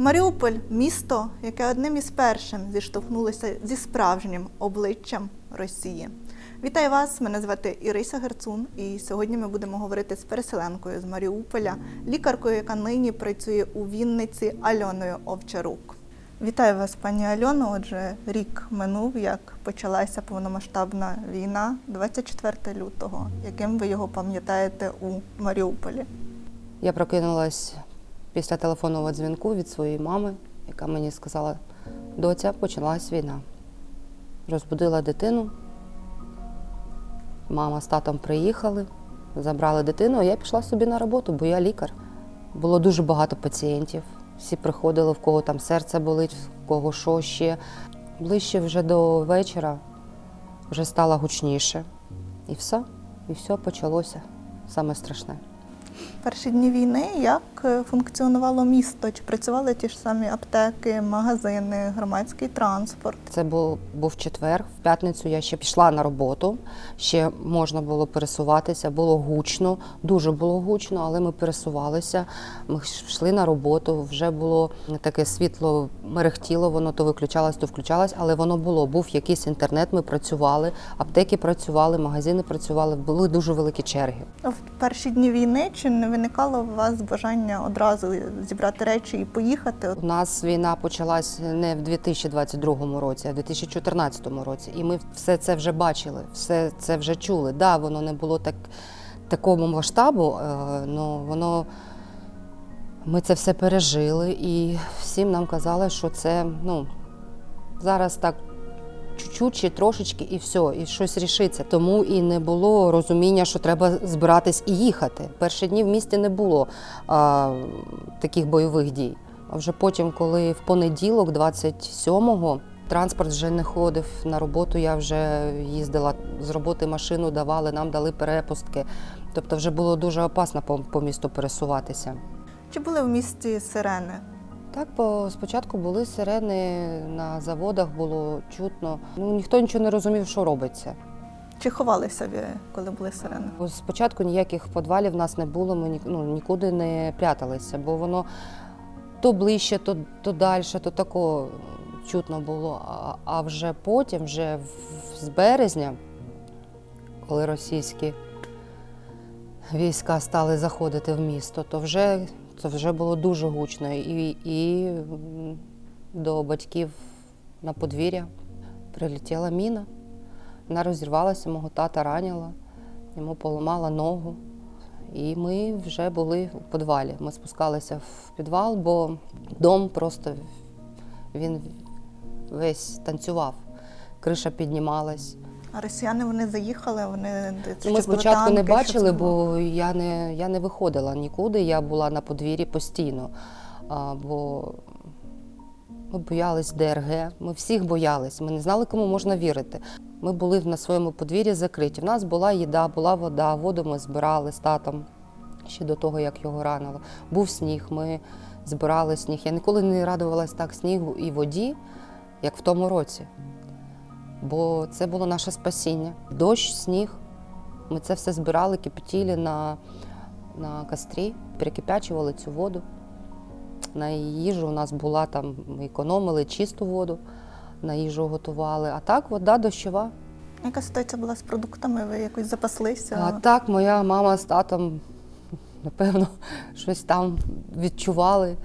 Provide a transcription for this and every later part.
Маріуполь місто, яке одним із першим зіштовхнулося зі справжнім обличчям Росії. Вітаю вас! Мене звати Ірися Герцун, і сьогодні ми будемо говорити з переселенкою з Маріуполя, лікаркою, яка нині працює у Вінниці Альоною Овчарук. Вітаю вас, пані Альоно. Отже, рік минув, як почалася повномасштабна війна 24 лютого. Яким ви його пам'ятаєте у Маріуполі? Я прокинулась після телефонного дзвінку від своєї мами, яка мені сказала: доця, почалась війна. Розбудила дитину. Мама з татом приїхали, забрали дитину, а я пішла собі на роботу, бо я лікар. Було дуже багато пацієнтів. Всі приходили, в кого там серце болить, в кого що ще. Ближче вже до вечора вже стало гучніше. І все. І все почалося. Саме страшне. Перші дні війни як е, функціонувало місто? Чи працювали ті ж самі аптеки, магазини, громадський транспорт? Це був, був четвер. В п'ятницю я ще пішла на роботу. Ще можна було пересуватися, було гучно, дуже було гучно, але ми пересувалися. Ми йшли на роботу. Вже було таке світло мерехтіло, воно то виключалось, то включалось, але воно було. Був якийсь інтернет. Ми працювали, аптеки працювали, магазини працювали. Були дуже великі черги. В перші дні війни чи не виникало у вас бажання одразу зібрати речі і поїхати? У нас війна почалась не в 2022 році, а в 2014 році. І ми все це вже бачили, все це вже чули. Да, воно не було так, такого масштабу, але воно ми це все пережили, і всім нам казали, що це ну, зараз так чуть-чуть чи трошечки, і все, і щось рішиться. Тому і не було розуміння, що треба збиратись і їхати. Перші дні в місті не було а, таких бойових дій. А вже потім, коли в понеділок, 27-го, транспорт вже не ходив на роботу, я вже їздила з роботи машину, давали, нам дали перепустки. Тобто вже було дуже опасно по, по місту пересуватися. Чи були в місті сирени? Так, по спочатку були сирени на заводах, було чутно. Ну ніхто нічого не розумів, що робиться. Чи ховалися ви, коли були сирени? Спочатку ніяких підвалів в нас не було, ми ну, нікуди не пряталися, бо воно то ближче, то, то далі, то тако чутно було. А, а вже потім, вже з березня, коли російські війська стали заходити в місто, то вже це вже було дуже гучно. І, і до батьків на подвір'я прилетіла міна. Вона розірвалася, мого тата ранила, йому поламала ногу. І ми вже були у підвалі. Ми спускалися в підвал, бо дом просто він весь танцював. Криша піднімалась. А росіяни вони заїхали, вони чи Ми спочатку не танки, що бачили, бо я не, я не виходила нікуди, я була на подвір'ї постійно. А, бо ми боялись ДРГ, ми всіх боялись, ми не знали, кому можна вірити. Ми були на своєму подвір'ї закриті. У нас була їда, була вода, воду ми збирали з татом ще до того, як його ранило. Був сніг, ми збирали сніг. Я ніколи не радувалась так снігу і воді, як в тому році. Бо це було наше спасіння. Дощ, сніг. Ми це все збирали, кипятіли на, на кострі, перекипячували цю воду. На їжу у нас була там, ми економили чисту воду, на їжу готували. А так вода дощова. Яка ситуація була з продуктами? Ви якось запаслися? А так моя мама з татом, напевно, щось там відчували.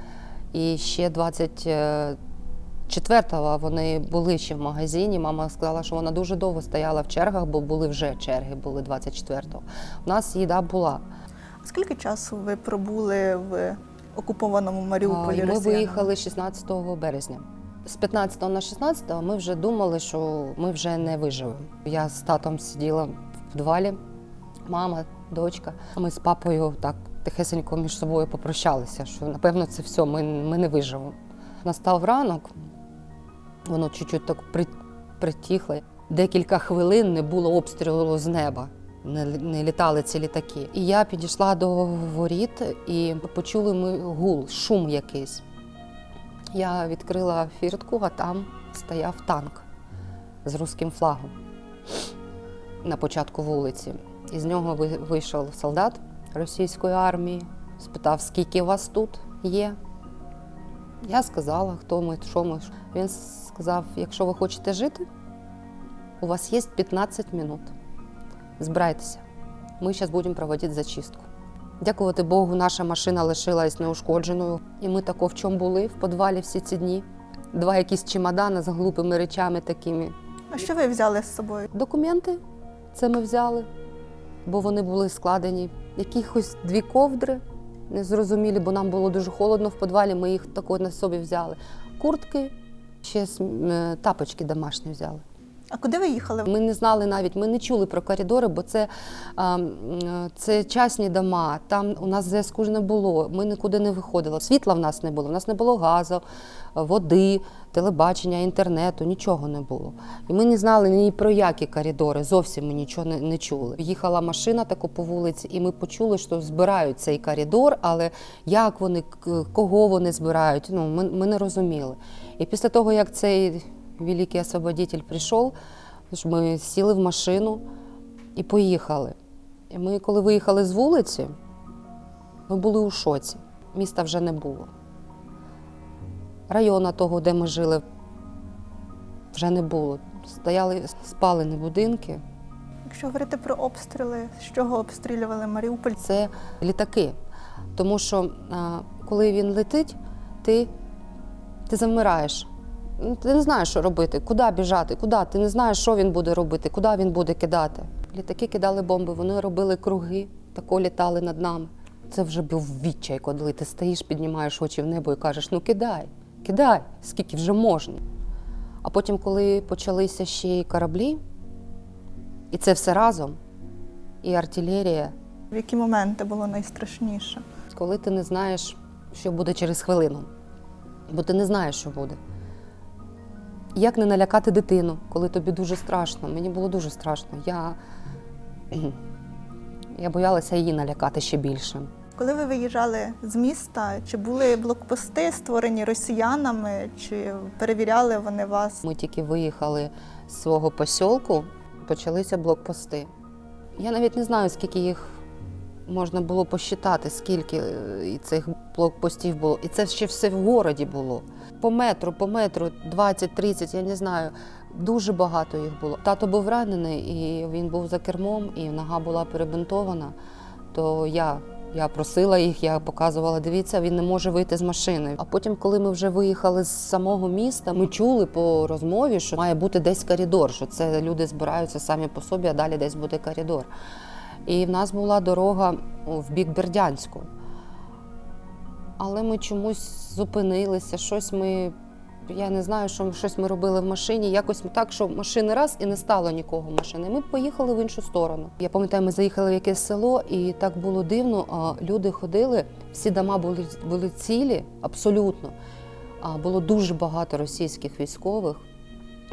І ще 24-го вони були ще в магазині. Мама сказала, що вона дуже довго стояла в чергах, бо були вже черги, були 24-го. У нас їда була. Скільки часу ви пробули в окупованому Маріуполі? Ми росіянами? виїхали 16 березня. З 15 на 16 ми вже думали, що ми вже не виживемо. Я з татом сиділа в підвалі, мама, дочка. Ми з папою так тихесенько між собою попрощалися, що напевно це все, ми, ми не виживемо. Настав ранок, воно чуть-чуть так при, притихло. Декілька хвилин не було обстрілу з неба. Не, не літали ці літаки. І я підійшла до воріт і почули ми гул, шум якийсь. Я відкрила фіртку, а там стояв танк з руським флагом на початку вулиці. Із нього вийшов солдат російської армії, спитав, скільки вас тут є. Я сказала, хто ми, що ми. Він сказав: якщо ви хочете жити, у вас є 15 минут. Збирайтеся. Ми зараз будемо проводити зачистку. Дякувати Богу, наша машина лишилась неушкодженою. І ми тако в чому були в підвалі всі ці дні. Два якісь чемодани з глупими речами такими. А що ви взяли з собою? Документи це ми взяли, бо вони були складені. Якихось дві ковдри, незрозумілі, бо нам було дуже холодно в підвалі, ми їх тако на собі взяли. Куртки, ще е, тапочки домашні взяли. А куди ви їхали? Ми не знали навіть, ми не чули про коридори, бо це, це частні дома, там у нас зв'язку ж не було, ми нікуди не виходили. Світла в нас не було, в нас не було газу, води, телебачення, інтернету, нічого не було. І ми не знали ні про які коридори, зовсім ми нічого не, не чули. Їхала машина тако по вулиці, і ми почули, що збирають цей коридор, але як вони, кого вони збирають, ну, ми, ми не розуміли. І після того, як цей великий освободитель прийшов, ми сіли в машину і поїхали. І ми, коли виїхали з вулиці, ми були у шоці. Міста вже не було. Району того, де ми жили, вже не було. Стояли спалені будинки. Якщо говорити про обстріли, з чого обстрілювали Маріуполь? Це літаки. Тому що а, коли він летить, ти, ти завмираєш. Ну, Ти не знаєш, що робити, куди біжати, куди. Ти не знаєш, що він буде робити, куди він буде кидати. Літаки кидали бомби, вони робили круги, тако літали над нами. Це вже був відчай, коли ти стоїш, піднімаєш очі в небо і кажеш: ну кидай, кидай, скільки вже можна. А потім, коли почалися ще й кораблі, і це все разом, і артилерія, В які моменти було найстрашніше? коли ти не знаєш, що буде через хвилину, бо ти не знаєш, що буде. Як не налякати дитину, коли тобі дуже страшно? Мені було дуже страшно. Я, я боялася її налякати ще більше. Коли ви виїжджали з міста, чи були блокпости створені росіянами, чи перевіряли вони вас? Ми тільки виїхали з свого посілку, почалися блокпости. Я навіть не знаю, скільки їх можна було посчитати, скільки е, цих блокпостів було. І це ще все в городі було. По метру, по метру, 20-30, я не знаю. Дуже багато їх було. Тато був ранений, і він був за кермом, і нога була перебинтована. То я, я просила їх, я показувала, дивіться, він не може вийти з машини. А потім, коли ми вже виїхали з самого міста, ми чули по розмові, що має бути десь коридор, що це люди збираються самі по собі, а далі десь буде коридор. І в нас була дорога в бік Бердянську. Але ми чомусь зупинилися, щось ми. Я не знаю, що щось ми робили в машині. Якось так, що машини раз і не стало нікого машини. Ми поїхали в іншу сторону. Я пам'ятаю, ми заїхали в якесь село, і так було дивно. Люди ходили, всі дома були, були цілі, абсолютно. А було дуже багато російських військових.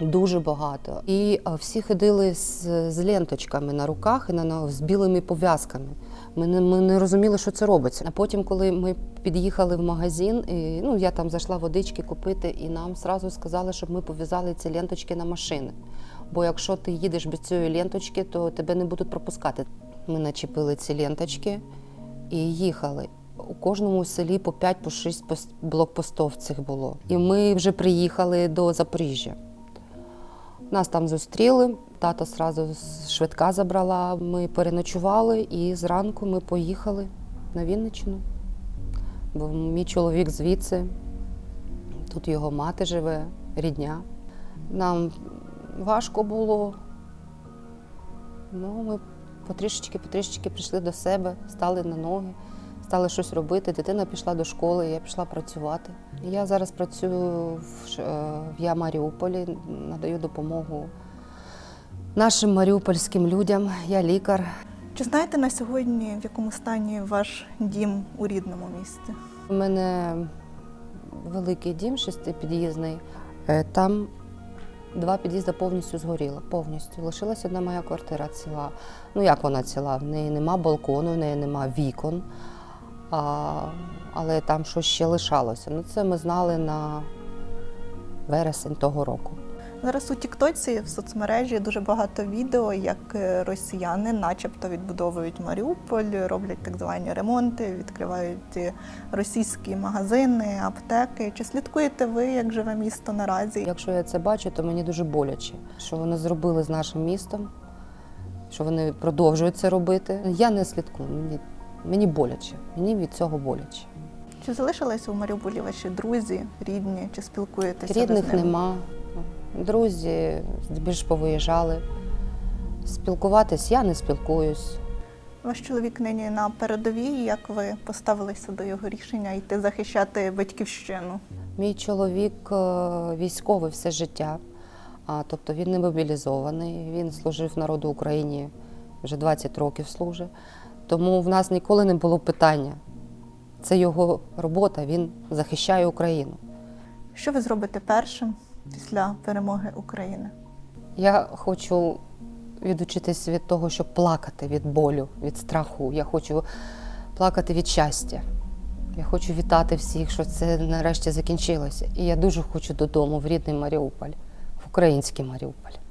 Дуже багато. І всі ходили з, з ленточками на руках і на, з білими пов'язками. Ми не, ми не розуміли, що це робиться. А потім, коли ми під'їхали в магазин, і, ну, я там зайшла водички купити, і нам зразу сказали, щоб ми пов'язали ці ленточки на машини. Бо якщо ти їдеш без цієї ленточки, то тебе не будуть пропускати. Ми начепили ці ленточки і їхали. У кожному селі по 5 по 6 пос- блокпостів цих було. І ми вже приїхали до Запоріжжя. Нас там зустріли. Тато одразу швидка забрала. Ми переночували і зранку ми поїхали на Вінниччину. Бо мій чоловік звідси, тут його мати живе, рідня. Нам важко було. Ну, ми потрішечки, потрішечки прийшли до себе, стали на ноги, стали щось робити. Дитина пішла до школи, я пішла працювати. Я зараз працюю в, е, в Я Маріуполі, надаю допомогу нашим маріупольським людям. Я лікар. Чи знаєте на сьогодні, в якому стані ваш дім у рідному місті? У мене великий дім шестипід'їзний. Е, Там два під'їзди повністю згоріло. Повністю. Лишилась одна моя квартира ціла. Ну як вона ціла? В неї нема балкону, в неї нема вікон. А, але там щось ще лишалося. Ну, це ми знали на вересень того року. Зараз у Тіктоці в соцмережі дуже багато відео, як е, росіяни, начебто, відбудовують Маріуполь, роблять так звані ремонти, відкривають е, російські магазини, аптеки. Чи слідкуєте ви, як живе місто наразі? Якщо я це бачу, то мені дуже боляче, що вони зробили з нашим містом, що вони продовжують це робити. Я не слідкую, мені, мені боляче, мені від цього боляче. Чи залишилися у Маріуполі ваші друзі, рідні, чи спілкуєтеся? ви з Рідних ними? нема, друзі більш повиїжджали. Спілкуватись я не спілкуюсь. Ваш чоловік нині на передовій. Як ви поставилися до його рішення йти захищати батьківщину? Мій чоловік е, військовий все життя, а, тобто він не мобілізований, він служив народу Україні вже 20 років служить. Тому в нас ніколи не було питання. Це його робота, він захищає Україну. Що ви зробите першим після перемоги України? Я хочу відучитись від того, щоб плакати від болю, від страху. Я хочу плакати від щастя. Я хочу вітати всіх, що це нарешті закінчилося. І я дуже хочу додому, в рідний Маріуполь, в український Маріуполь.